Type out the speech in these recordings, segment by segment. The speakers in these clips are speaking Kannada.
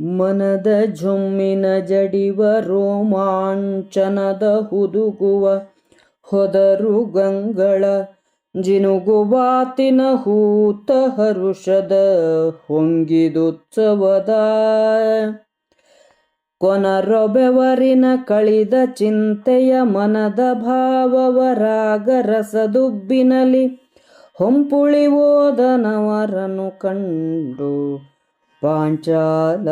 ಮನದ ಜೊಮ್ಮಿನ ಜಡಿವ ರೋಮಾಂಚನದ ಹುದುಗುವ ಹೊದರು ಗಂಗಳ ಜಿನುಗುವಾತಿನ ಹೂತ ಹರುಷದ ಹೊಂಗಿದುತ್ಸವದ. ಕೊನರೊಬೆವರಿನ ಕಳಿದ ಚಿಂತೆಯ ಮನದ ಭಾವವ ರಾಗರಸದುಬ್ಬಿನಲಿ ಹೊಂಪುಳಿ ಓದನವರನು ಕಂಡು ಪಾಂಚಾಲ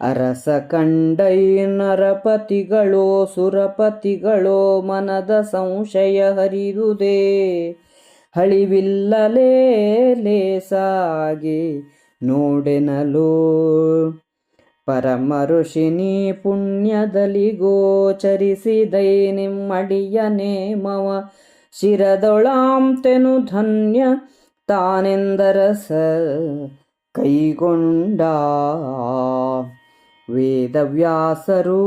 ಅರಸ ಕಂಡೈ ನರಪತಿಗಳೋ ಸುರಪತಿಗಳೋ ಮನದ ಸಂಶಯ ಹರಿದುದೇ ಹಳಿವಿಲ್ಲಲೇ ಲೇಸಾಗಿ ನೋಡೆನಲೋ. ಪರಮ ಋಷಿನಿ ಪುಣ್ಯದಲ್ಲಿ ಗೋಚರಿಸಿದೈ ನಿಮ್ಮಡಿಯ ನೇಮವ. ಶಿರದೊಳಾಂತೆನು ಧನ್ಯ ತಾನೆಂದರಸ ಕೈಗೊಂಡ ವೇದವ್ಯಾಸರು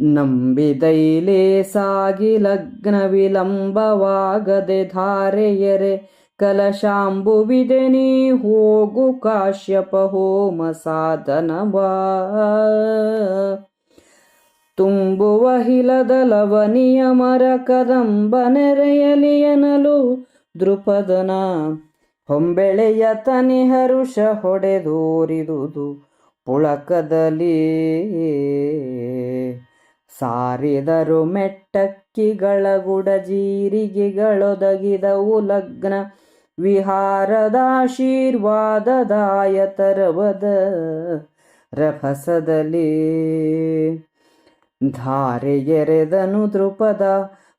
ನಂಬಿದೈಲೇ ಸಾಗಿ ಲಗ್ನ ವಿಲಂಬವಾಗದೆ ಧಾರೆಯರೆ ಕಲಶಾಂಬುವಿದೆ ನೀ ಹೋಗು ಕಾಶ್ಯಪ ಹೋಮ ಸಾಧನವಾ ತುಂಬುವ ಹಿಲದ ಲವನಿಯ ಮರ ಕದಂಬ ಎನಲು ದೃಪದನ. ಹೊಂಬೆಳೆಯ ತನಿ ಹರುಷ ಹೊಡೆದೋರಿದುದು ಪುಳಕದಲ್ಲಿ. ಸಾರಿದರು ಮೆಟ್ಟಕ್ಕಿಗಳ ಗುಡ ಜೀರಿಗೆಗಳೊದಗಿದವು ಲಗ್ನ ವಿಹಾರದಾಶೀರ್ವಾದದಾಯತರವದ ರಭಸದಲ್ಲಿ. ಧಾರೆ ಎರೆದನು ದೃಪದ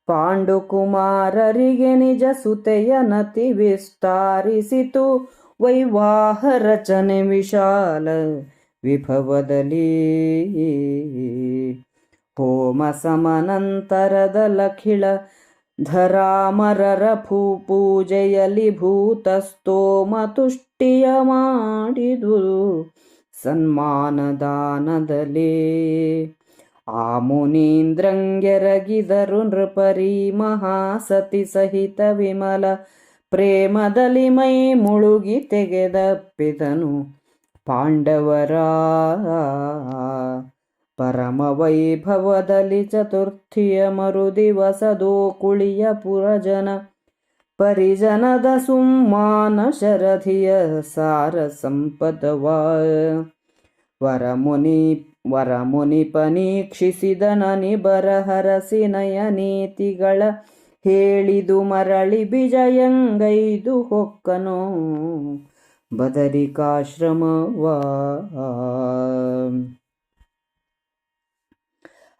ಪಾಂಡುಕುಮಾರರಿಗೆ ನಿಜ ಸುತೆಯ ನತಿ ವಿಸ್ತಾರಿಸಿತು. ವೈವಾಹ ರಚನೆ ವಿಶಾಲ ವಿಭವದಲ್ಲಿ ಹೋಮ ಸಮನಂತರದ ಲಖಿಳ ಧರಾಮರರ ಭೂ ಪೂಜೆಯಲ್ಲಿ ಭೂತಸ್ತೋಮ ತುಷ್ಟಿಯ ಮಾಡಿದು ಸನ್ಮಾನದಾನದಲ್ಲಿ ಆ ಮುನೀಂದ್ರಂಗೆರಗಿದರು ನೃಪರಿ ಮಹಾಸತಿ ಸಹಿತ ವಿಮಲ. ಪ್ರೇಮದಲ್ಲಿ ಮೈ ಮುಳುಗಿ ತೆಗೆದಪ್ಪಿದನು ಪಾಂಡವರ ಪರಮ ವೈಭವದಲ್ಲಿ ಚತುರ್ಥಿಯ ಮರುದಿವಸದೋ ಕುಳಿಯ ಪುರಜನ. ಪರಿಜನದ ಸುಮ್ಮಾನ ಶರಧಿಯ ಸಾರ ಸಂಪದವ. ವರಮುನಿ ವರಮುನಿ ಪನೀಕ್ಷಿಸಿದನನಿ ಬರಹರಸಿ ನಯನೀತಿಗಳ ಹೇಳಿದು ಮರಳಿ ಬಿಜಯಂಗೈದು ಹೊಕ್ಕನೋ. ಬದರಿಕಾಶ್ರಮವ.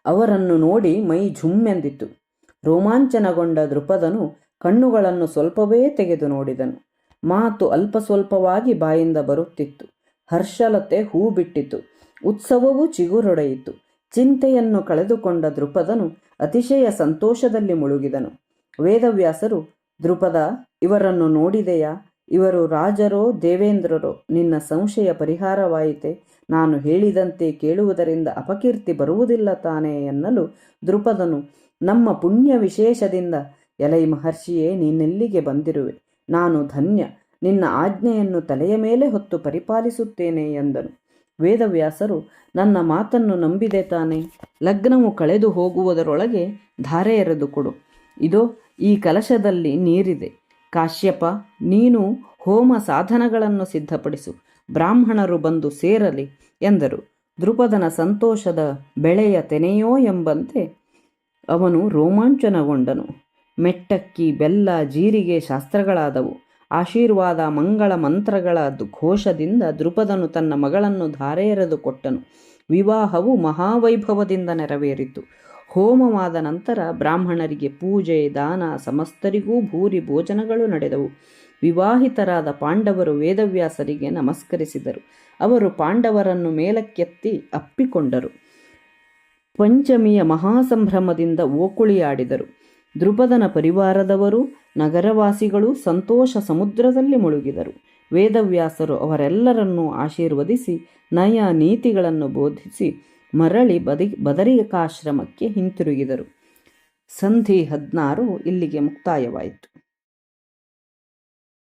ಅವರನ್ನು ನೋಡಿ ಮೈ ಝುಮ್ಮೆಂದಿತು ರೋಮಾಂಚನಗೊಂಡ ದೃಪದನು ಕಣ್ಣುಗಳನ್ನು ಸ್ವಲ್ಪವೇ ತೆಗೆದು ನೋಡಿದನು. ಮಾತು ಅಲ್ಪ ಸ್ವಲ್ಪವಾಗಿ ಬಾಯಿಂದ ಬರುತ್ತಿತ್ತು. ಹರ್ಷಲತೆ ಹೂ ಬಿಟ್ಟಿತು ಉತ್ಸವವು ಚಿಗುರೊಡೆಯಿತು. ಚಿಂತೆಯನ್ನು ಕಳೆದುಕೊಂಡ ದೃಪದನು ಅತಿಶಯ ಸಂತೋಷದಲ್ಲಿ ಮುಳುಗಿದನು. ವೇದವ್ಯಾಸರು ದೃಪದ ಇವರನ್ನು ನೋಡಿದೆಯಾ? ಇವರು ರಾಜರೋ, ದೇವೇಂದ್ರರೋ? ನಿನ್ನ ಸಂಶಯ ಪರಿಹಾರವಾಯಿತೆ. ನಾನು ಹೇಳಿದಂತೆ ಕೇಳುವುದರಿಂದ ಅಪಕೀರ್ತಿ ಬರುವುದಿಲ್ಲ ತಾನೇ ಎನ್ನಲು ದೃಪದನು ನಮ್ಮ ಪುಣ್ಯ ವಿಶೇಷದಿಂದ ಎಲೈ ಮಹರ್ಷಿಯೇ, ನೀನೆಲ್ಲಿಗೆ ಬಂದಿರುವೆ? ನಾನು ಧನ್ಯ. ನಿನ್ನ ಆಜ್ಞೆಯನ್ನು ತಲೆಯ ಮೇಲೆ ಹೊತ್ತು ಪರಿಪಾಲಿಸುತ್ತೇನೆ ಎಂದನು. ವೇದವ್ಯಾಸರು ನನ್ನ ಮಾತನ್ನು ನಂಬಿದೆ ತಾನೆ, ಲಗ್ನವು ಕಳೆದು ಹೋಗುವುದರೊಳಗೆ ಧಾರೆ ಎರೆದು ಕೊಡು. ಇದೋ, ಈ ಕಲಶದಲ್ಲಿ ನೀರಿದೆ. ಕಾಶ್ಯಪ, ನೀನು ಹೋಮ ಸಾಧನಗಳನ್ನು ಸಿದ್ಧಪಡಿಸು, ಬ್ರಾಹ್ಮಣರು ಬಂದು ಸೇರಲಿ ಎಂದರು. ದೃಪದನ ಸಂತೋಷದ ಬೆಳೆಯ ತೆನೆಯೋ ಎಂಬಂತೆ ಅವನು ರೋಮಾಂಚನಗೊಂಡನು. ಮೆಟ್ಟಕ್ಕಿ, ಬೆಲ್ಲ, ಜೀರಿಗೆ ಶಾಸ್ತ್ರಗಳಾದವು. ಆಶೀರ್ವಾದ, ಮಂಗಳ ಮಂತ್ರಗಳ ಘೋಷದಿಂದ ದೃಪದನು ತನ್ನ ಮಗಳನ್ನು ಧಾರೆ ಎರೆದು ಕೊಟ್ಟನು. ವಿವಾಹವು ಮಹಾವೈಭವದಿಂದ ನೆರವೇರಿತು. ಹೋಮವಾದ ನಂತರ ಬ್ರಾಹ್ಮಣರಿಗೆ ಪೂಜೆ, ದಾನ ಸಮಸ್ತರಿಗೂ ಭೂರಿ ಭೋಜನಗಳು ನಡೆದವು. ವಿವಾಹಿತರಾದ ಪಾಂಡವರು ವೇದವ್ಯಾಸರಿಗೆ ನಮಸ್ಕರಿಸಿದರು. ಅವರು ಪಾಂಡವರನ್ನು ಮೇಲಕ್ಕೆತ್ತಿ ಅಪ್ಪಿಕೊಂಡರು. ಪಂಚಮಿಯ ಮಹಾಸಂಭ್ರಮದಿಂದ ಓಕುಳಿಯಾಡಿದರು. ದೃಪದನ ಪರಿವಾರದವರು ನಗರವಾಸಿಗಳು ಸಂತೋಷ ಸಮುದ್ರದಲ್ಲಿ ಮುಳುಗಿದರು. ವೇದವ್ಯಾಸರು ಅವರೆಲ್ಲರನ್ನೂ ಆಶೀರ್ವದಿಸಿ, ನಯ ನೀತಿಗಳನ್ನು ಬೋಧಿಸಿ ಮರಳಿ ಬದಿ ಬದರಿಕಾಶ್ರಮಕ್ಕೆ ಹಿಂತಿರುಗಿದರು. ಸಂಧಿ ಹದಿನಾರು ಇಲ್ಲಿಗೆ ಮುಕ್ತಾಯವಾಯಿತು.